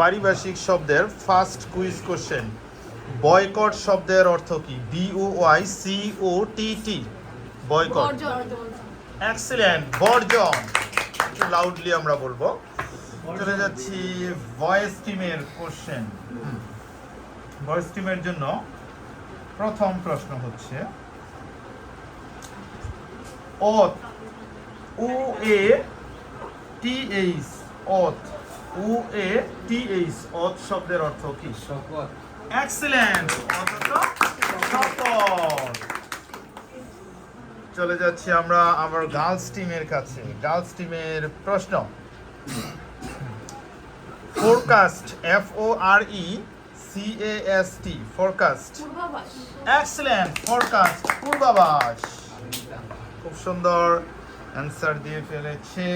পারিভাষিক শব্দের first quiz question. Boycott শব্দের অর্থ কি? B O Y C O T T boycott. Excellent বর্জন। একটু লাউডলি আমরা বলব। চলে যাচ্ছি ভয়েস টিমের কোশ্চেন ভয়েস টিমের জন্য প্রথম প্রশ্ন হচ্ছে অত ও এ টি এইচ অত ও এ টি এইচ অত শব্দের অর্থ কি? শপথ। এক্সিলেন্ট শপথ! চলে যাচ্ছি আমরা আমার গার্লস টিমের কাছে। গার্লস টিমের প্রশ্ন। Forecast F O R E C A S T forecast excellent forecast পূর্বাভাস। খুব সুন্দর অ্যান্সার দিয়ে ফেলেছে।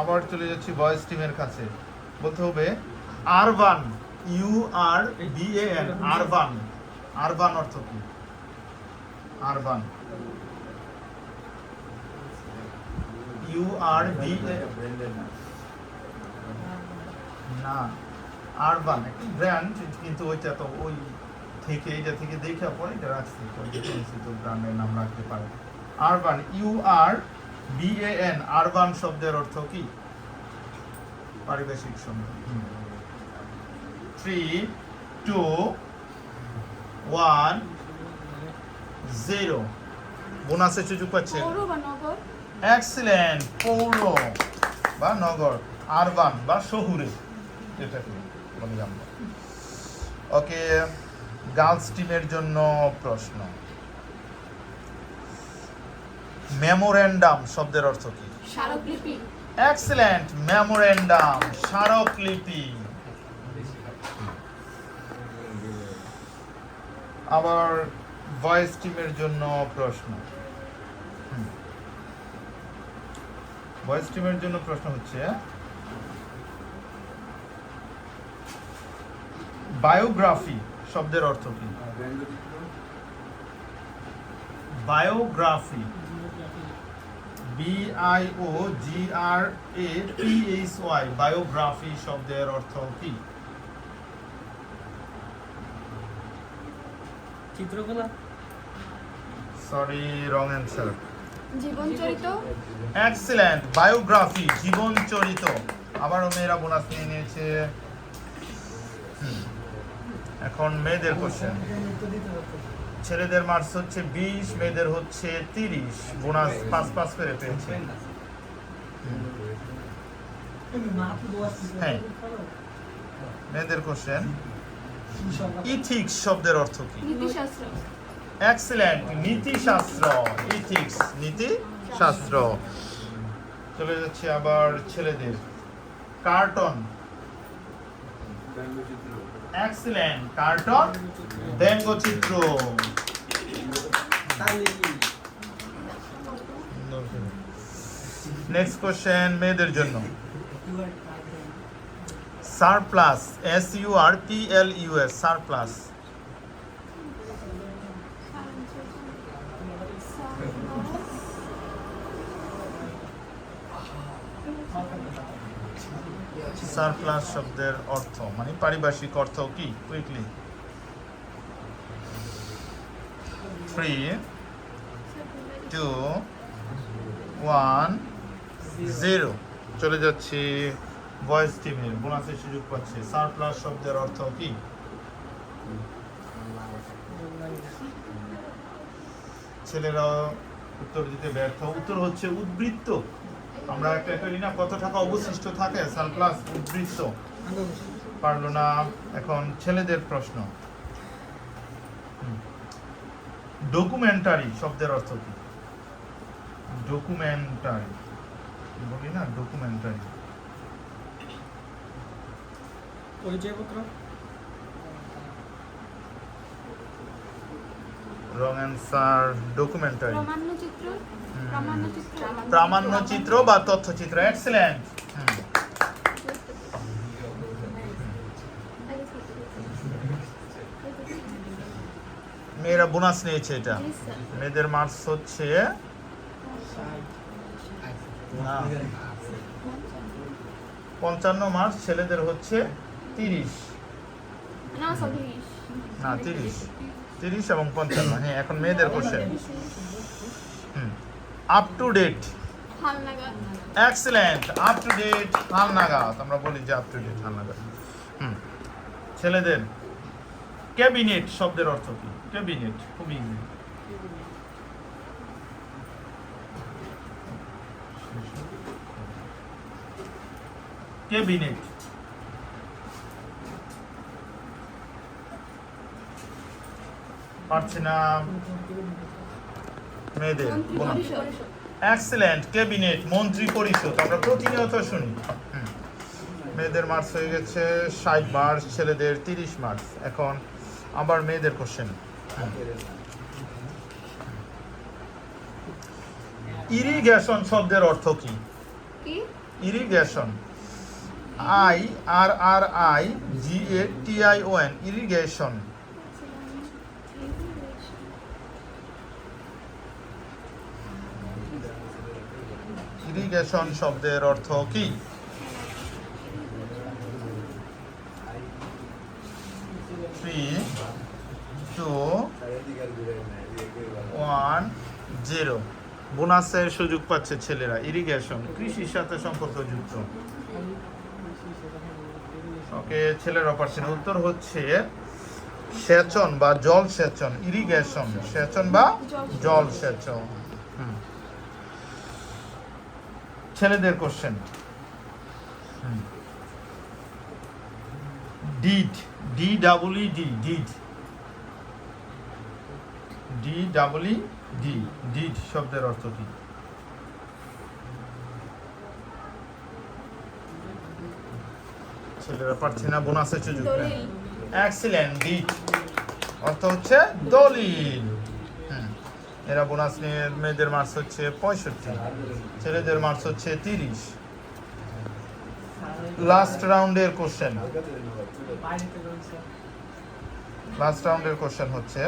আবার চলে যাচ্ছি ভয়েস টিমের কাছে। বলতে হবে urban U R B A N urban urban অর্থ কি? আরবান ইউ আর বি না আরবান একটি ব্র্যান্ড কিন্তু ওইটা তো ওই থেকে এটা থেকে দেখে পরে এটা রাখছি তো ব্র্যান্ডের নাম রাখতে পারে urban U R B A N urban শব্দের অর্থ কি? পারিবেশিক শব্দ থ্রি টু ওয়ান জিরো বোনাসের সুযোগ পাচ্ছে। পৌর বা নগর? এক্সিলেন্ট পৌর বা নগর আরবান বা শহুরে। যেটাকে বলি আমরা। ওকে গার্লস টিমের জন্য প্রশ্ন। মেমোরেন্ডাম শব্দের অর্থ কি? স্মারকলিপি। এক্সিলেন্ট মেমোরেন্ডাম স্মারকলিপি আবার ভয়েস টিমের জন্য প্রশ্ন। ভয়েস টিমের জন্য প্রশ্ন হচ্ছে বায়োগ্রাফি শব্দের অর্থ কি? Biography B I O G R A P H Y biography শব্দের অর্থ কি? চিত্রকলা? সরি রং অ্যান্সার জীবন এক্সিলেন্ট বায়োগ্রাফি জীবন চরিত। আবারও মেয়েরা বোনাস নিয়ে নিয়েছে। এখন মেয়েদের কোশ্চেন ছেলেদের মার্কস হচ্ছে বিশ মেয়েদের হচ্ছে তিরিশ। বোনাস পাঁচ পাঁচ করে পেয়েছে। হ্যাঁ। মেয়েদের কোশ্চেন ইথিক্স শব্দের অর্থ কি? নীতিশাস্ত্র। এক্সিলেন্ট নীতিশাস্ত্র। ইথিক্স নীতি শাস্ত্র চলে যাচ্ছে আবার ছেলেদের। Carton. Excellent cartoon. ব্যঙ্গচিত্র। Next question মেয়েদের জন্য। Surplus S U R P L U S surplus surplus শব্দের অর্থ মানে পারিভাষিক অর্থ কি? Quickly three two one zero চলে যাচ্ছি ভয়েস টিমের বোনাসের সুযোগ পাচ্ছে। সারপ্লাস শব্দের অর্থ কি? ছেলেরা উত্তর দিতে ব্যর্থ। উত্তর হচ্ছে উদ্বৃত্ত। আমরা একটা করি না। কত টাকা অবশিষ্ট থাকে? সারপ্লাস উদ্বৃত্ত। পারল না। এখন ছেলেদের প্রশ্ন। ডকুমেন্টারি শব্দের অর্থ কি? ডকুমেন্টারি বলি না? ডকুমেন্টারি পরিচয়পত্র রং অ্যান্সার ডকুমেন্টারি প্রামাণ্যচিত্র? বা তথ্যচিত্র। এক্সেলেন্ট মেয়েরা বোনাস নিয়েছে এটা। মেয়েদের মার্কস হচ্ছে পঞ্চান্ন মার্কস ছেলেদের হচ্ছে তিরিশ। না তিরিশ। তিরিশ। এবং পঞ্চান্ন। হ্যাঁ এখন মেয়েদের question up to date excellent up to date হালনাগাদ। আমরা বলি যে আপ টু ডেট হালনাগাদ। ছেলেদের। ক্যাবিনেট শব্দের অর্থ কি? ক্যাবিনেট খুবই ইজি ক্যাবিনেট। পারছি না। মেয়েদের এক্সেলেন্ট ক্যাবিনেট, মন্ত্রী পরিষদ, আমরা প্রতিনিয়ত শুনি। মেয়েদের মার্কস হয়ে গেছে ষাট মার্কস ছেলেদের তিরিশ মার্কস এখন আবার মেয়েদের কোশ্চেন ইরিগেশন শব্দের অর্থ কি? Irrigation I R R I G A T I O N irrigation irrigation শব্দের অর্থ কি থ্রি টু ওয়ান জিরো বোনাসের সুযোগ পাচ্ছে ছেলেরা ইরিগেশন কৃষির সাথে সম্পর্কযুক্ত ওকে ছেলেরা পারছেন উত্তর হচ্ছে সেচন বা জল সেচন ইরিগেশন সেচন বা জল সেচন। হুম। ছেলেদের question deed D double E D deed D double E D deed শব্দের অর্থ কি? ছেলেরা পারছে না বোনাসের সুযোগ এক্সিলেন্ট ডিড অর্থ হচ্ছে দলিল। এরা বোনাস নিয়ে মেয়েদের মার্কস হচ্ছে পঁয়ষট্টি ছেলেদের মার্কস হচ্ছে তিরিশ। লাস্ট রাউন্ডের কোশ্চেন লাস্ট রাউন্ডের কোশ্চেন হচ্ছে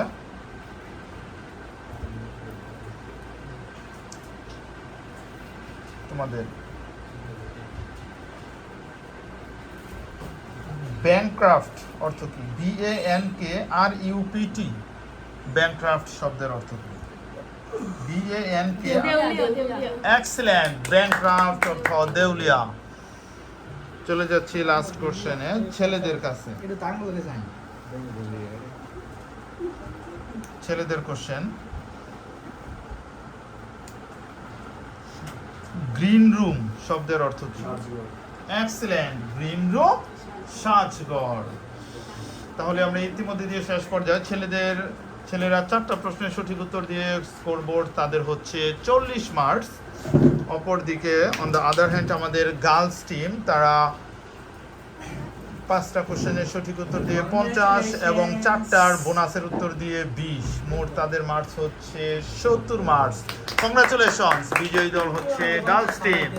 তোমাদের। ব্যাংক্রাফট অর্থ কি? B A N K R U P T bankrupt শব্দের অর্থ কি? B A N K excellent bankrupt অর্থ দেউলিয়া। চলে যাচ্ছি লাস্ট কোশ্চেনে ছেলেদের কাছে। ছেলেদের কোশ্চেন গ্রিন রুম শব্দের অর্থ কি? এক্সেলেন্ট গ্রিন রুম, সাজগড়। তাহলে আমরা ইতিমধ্যে দিয়ে শেষ পর্যায়ে ছেলেদের, ছেলেরা চারটা প্রশ্নের সঠিক উত্তর দিয়ে স্কোরবোর্ড তাদের হচ্ছে চল্লিশ মার্কস অপরদিকে অন দ্য আদার হ্যান্ড আমাদের গার্লস টিম তারা পাঁচটা কোশ্চেনের সঠিক উত্তর দিয়ে পঞ্চাশ এবং চারটার বোনাসের উত্তর দিয়ে বিশ। মোট তাদের মার্কস হচ্ছে সত্তর মার্কস কংগ্রাচুলেশনস বিজয়ী দল হচ্ছে গার্লস টিম